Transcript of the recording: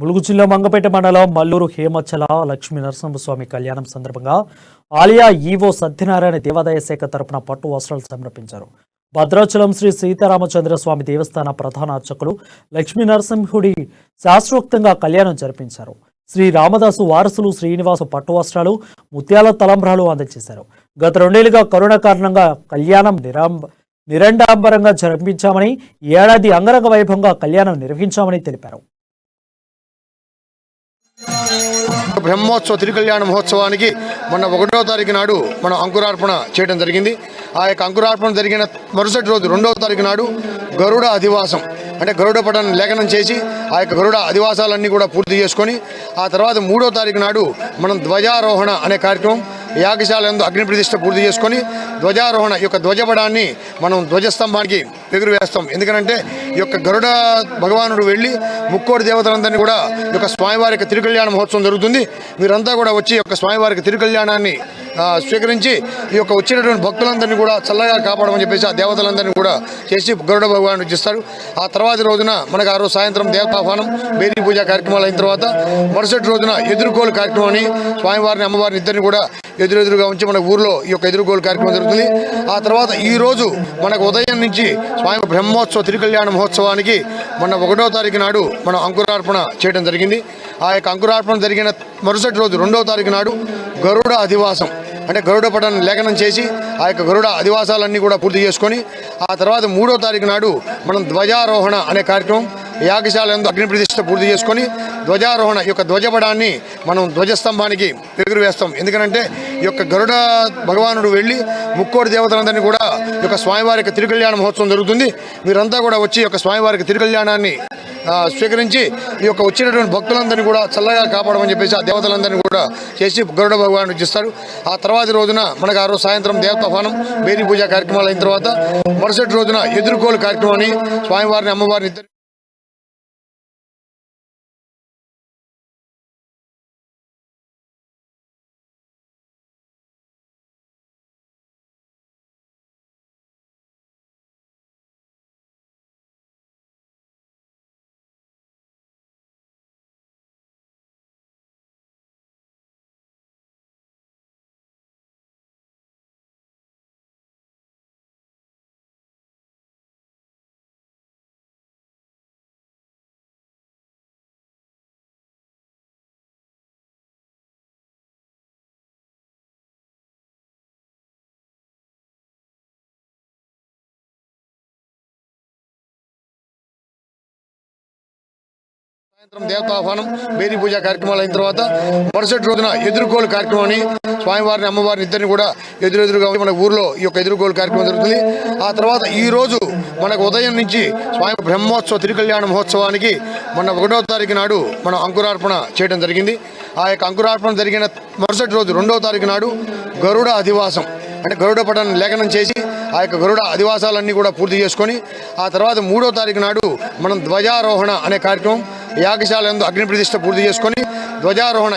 ములుగు జిల్లా మంగపేట మండలం మల్లూరు హేమచ్చల లక్ష్మీ నరసింహస్వామి కళ్యాణం సందర్భంగా ఆలియా ఈవో సత్యనారాయణ దేవాదాయ శాఖ తరపున పట్టు వస్త్రాలు సమర్పించారు. భద్రాచలం శ్రీ సీతారామచంద్ర స్వామి దేవస్థాన ప్రధాన అర్చకులు లక్ష్మీ నరసింహుడి శాస్త్రోక్తంగా కళ్యాణం జరిపించారు. శ్రీ రామదాసు వారసులు శ్రీనివాసు పట్టు వస్త్రాలు ముత్యాల తలంబ్రాలు అందజేశారు. గత రెండేళ్ళుగా కరోనా కారణంగా కళ్యాణం నిరాంబ నిరండాంబరంగా జరిపించామని ఏడాది అంగరంగ వైభవంగా కళ్యాణం నిర్వహించామని తెలిపారు. బ్రహ్మోత్సవ తిరుకల్యాణ మహోత్సవానికి మొన్న ఒకటో తారీఖు నాడు మనం అంకురార్పణ చేయడం జరిగింది. ఆ యొక్క అంకురార్పణ జరిగిన మరుసటి రోజు రెండవ తారీఖు నాడు గరుడ అధివాసం అంటే గరుడ పటాన్ని లేఖనం చేసి ఆ యొక్క గరుడ అధివాసాలన్నీ కూడా పూర్తి చేసుకొని ఆ తర్వాత మూడో తారీఖు నాడు మనం ధ్వజారోహణ అనే కార్యక్రమం యాగశాల ఎందు అగ్ని ప్రతిష్ఠ పూర్తి చేసుకొని ధ్వజారోహణ యొక్క ధ్వజపడాన్ని మనం ధ్వజస్తంభానికి ఎగురు వేస్తాం ఎందుకంటే ఈ యొక్క గరుడ భగవానుడు వెళ్ళి ముక్కోటి దేవతలందరినీ కూడా ఈ యొక్క స్వామివారి యొక్క తిరుకల్యాణ మహోత్సవం జరుగుతుంది. మీరంతా కూడా వచ్చి యొక్క స్వామివారికి తిరుకల్యాణాన్ని స్వీకరించి ఈ యొక్క వచ్చినటువంటి భక్తులందరినీ కూడా చల్లగా కాపాడమని చెప్పేసి ఆ దేవతలందరినీ కూడా చేసి గరుడ భగవాను ఇస్తారు ఆ తర్వాతి రోజున మనకు ఆ రోజు సాయంత్రం దేవతాహ్వానం బేదీ పూజ కార్యక్రమాలు అయిన తర్వాత మరుసటి రోజున ఎదుర్కోలు కార్యక్రమాన్ని స్వామివారిని అమ్మవారిని ఇద్దరిని కూడా ఎదురెదురుగా ఉంచి మన ఊర్లో ఈ యొక్క ఎదుర్కోలు కార్యక్రమం జరుగుతుంది. ఆ తర్వాత ఈ రోజు మనకు ఉదయం నుంచి స్వామి బ్రహ్మోత్సవ తిరుకల్యాణ మహోత్సవానికి మొన్న ఒకటో తారీఖు నాడు మనం అంకురార్పణ చేయడం జరిగింది. ఆ యొక్క అంకురార్పణ జరిగిన మరుసటి రోజు రెండవ తారీఖు నాడు గరుడ అధివాసం. అంటే గరుడ పటాన్ని లేఖనం చేసి ఆ యొక్క గరుడ అధివాసాలన్నీ కూడా పూర్తి చేసుకొని ఆ తర్వాత మూడో తారీఖు నాడు మనం ధ్వజారోహణ అనే కార్యక్రమం యాగశాల ఎందు అగ్ని పూర్తి చేసుకొని ధ్వజారోహణ యొక్క ధ్వజపడాన్ని మనం ధ్వజస్తంభానికి ఎగురు వేస్తాం. ఎందుకంటే ఈ యొక్క గరుడ భగవానుడు వెళ్ళి ముక్కోటి దేవతలందరినీ కూడా ఈ యొక్క స్వామివారి యొక్క తిరుకల్యాణ మహోత్సవం జరుగుతుంది. మీరంతా కూడా వచ్చి యొక్క స్వామివారికి తిరుకల్యాణాన్ని స్వీకరించి ఈ యొక్క వచ్చినటువంటి భక్తులందరినీ కూడా చల్లగా కాపాడమని చెప్పేసి ఆ దేవతలందరినీ కూడా చేసి గరుడ భగవాను ఇస్తారు ఆ తర్వాతి రోజున మనకు ఆ రోజు సాయంత్రం దేవతాహ్వానం బేరీ పూజ కార్యక్రమాలు అయిన తర్వాత మరుసటి రోజున ఎదుర్కోలు కార్యక్రమాన్ని స్వామివారిని అమ్మవారిని సాయంత్రం దేవతాహ్వానం బేరీ పూజ కార్యక్రమాలు అయిన తర్వాత మరుసటి రోజున ఎదుర్కోలు కార్యక్రమాన్ని స్వామివారిని అమ్మవారిని ఇద్దరిని కూడా ఎదురెదురుగా మన ఊర్లో ఈ యొక్క ఎదుర్కోలు కార్యక్రమం జరుగుతుంది. ఆ తర్వాత ఈ రోజు మనకు ఉదయం నుంచి స్వామి బ్రహ్మోత్సవ తిరుకల్యాణ మహోత్సవానికి మన ఒకటో తారీఖు నాడు మనం అంకురార్పణ చేయడం జరిగింది. ఆ యొక్క అంకురార్పణ జరిగిన మరుసటి రోజు రెండవ తారీఖు నాడు గరుడ అధివాసం అంటే గరుడ పటాన్ని లేఖనం చేసి ఆ యొక్క గరుడ అధివాసాలన్నీ కూడా పూర్తి చేసుకొని ఆ తర్వాత మూడో తారీఖు నాడు మనం ధ్వజారోహణ అనే కార్యక్రమం యాగశాల ఎందు అగ్ని ప్రతిష్ట పూర్తి చేసుకొని ధ్వజారోహణ